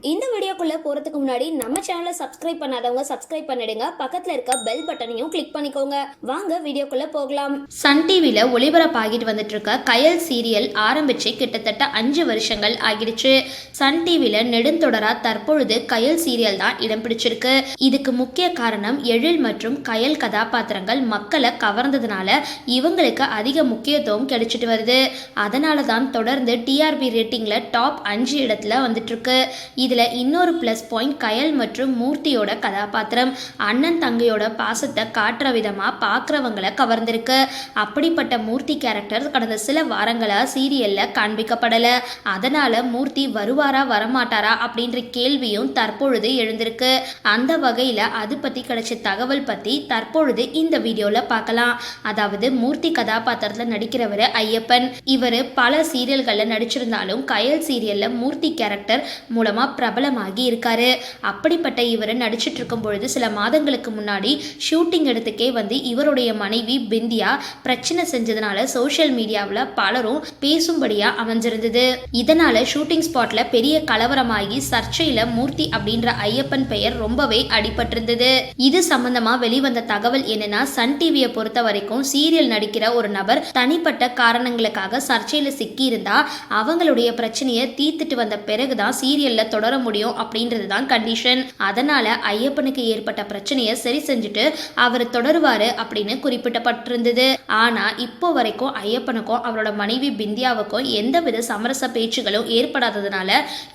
இந்த வீடியோக்குள்ளே போறதுக்கு முன்னாடி நம்ம சேனலை சப்ஸ்கிரைப் பண்ணாதவங்க சப்ஸ்கிரைப் பண்ணிடுங்க. பக்கத்தில் இருக்க பெல் பட்டனையும் கிளிக் பண்ணிக்கோங்க. வாங்க வீடியோக்குள்ளே போகலாம். சன் டிவியில் ஒளிபரப்பாகிட்டு வந்துட்டு இருக்க கயல் சீரியல் ஆரம்பிச்சு கிட்டத்தட்ட அஞ்சு வருஷங்கள் ஆகிடுச்சு. சன் டிவியில் நெடுந்தொடரா தற்பொழுது கயல் சீரியல் தான் இடம் பிடிச்சிருக்கு. இதுக்கு முக்கிய காரணம் எழில் மற்றும் கயல் கதாபாத்திரங்கள் மக்களை கவர்ந்ததுனால இவங்களுக்கு அதிக முக்கியத்துவம் கிடைச்சிட்டு வருது. அதனால தான் தொடர்ந்து டிஆர்பி ரேட்டிங்ல டாப் அஞ்சு இடத்துல வந்துட்டு இருக்கு இதுல இன்னொரு ப்ளஸ் பாயிண்ட் கயல் மற்றும் மூர்த்தியோட கதாபாத்திரம். அண்ணன் தங்கையோட பாசத்தை காட்டுற விதமா பார்க்குறவங்களை கவர்ந்திருக்கு. அப்படிப்பட்ட மூர்த்தி கேரக்டர் கடந்த சில வாரங்களா சீரியல்ல காண்பிக்கப்படல. அதனால மூர்த்தி வருவாரா வரமாட்டாரா அப்படின்ற கேள்வியும் தற்பொழுது எழுந்திருக்கு. அந்த வகையில அது பத்தி கிடைச்ச தகவல் பத்தி தற்பொழுது இந்த வீடியோவில் பார்க்கலாம் அதாவது மூர்த்தி கதாபாத்திரத்துல நடிக்கிறவர் ஐயப்பன். இவர் பல சீரியல்களில் நடிச்சிருந்தாலும் கயல் சீரியல்ல மூர்த்தி கேரக்டர் மூலமா பிரபலமாகி இருக்காரு அப்படிப்பட்ட இவர் நடிச்சிட்டு இருக்கும் பொழுது சில மாதங்களுக்கு முன்னாடி ஷூட்டிங் இடத்துக்கே வந்து இவருடைய மனைவி பிந்தியா பிரச்சனை செஞ்சதுனால சோஷியல் மீடியாவில் பலரும் பேசும்படியா அமைஞ்சிருந்தது. இதனால ஷூட்டிங் ஸ்பாட்ல பெரிய கலவரமாகி சர்ச்சையில மூர்த்தி அப்படின்ற ஐயப்பன் பெயர் ரொம்பவே அடிபட்டிருந்தது. இது சம்பந்தமா வெளிவந்த தகவல் என்னன்னா சன் டிவியை பொறுத்த வரைக்கும் சீரியல் நடிக்கிற ஒரு நபர் தனிப்பட்ட காரணங்களுக்காக சர்ச்சையில சிக்கி இருந்தா அவங்களுடைய பிரச்சனையை தீர்த்துட்டு வந்த பிறகுதான் சீரியல்ல தொடர முடியும் அப்படின்றது தான் கண்டிஷன் அதனால ஐயப்பனுக்கு ஏற்பட்ட பிரச்சனையை சரி செஞ்சுட்டு அவர் தொடருவாரு அப்படின்னு குறிப்பிடப்பட்டிருந்தது ஆனா இப்போ வரைக்கும் ஐயப்பனுக்கும் அவரோட மனைவி பிந்தியாவுக்கும் எந்தவித சமரச பேச்சுகளும் ஏற்படாததுனால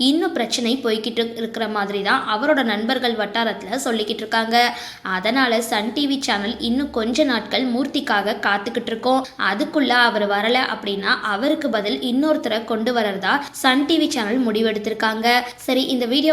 இன்னும் பிரச்சனை போய்கிட்டு இருக்கிற மாதிரி தான் அவரோட நண்பர்கள் வட்டாரத்துல சொல்லிக்கிட்டு இருக்காங்க. அதனால சன் டிவி சேனல் இன்னும் கொஞ்ச நாட்கள் மூர்த்திக்காக காத்துக்கிட்டு இருக்கோம். அதுக்குள்ள அவர் வரல அப்படின்னா அவருக்கு பதில் இன்னொருத்தரை கொண்டு வரதா சன் டிவி சேனல் முடிவெடுத்திருக்காங்க. சரி இந்த வீடியோ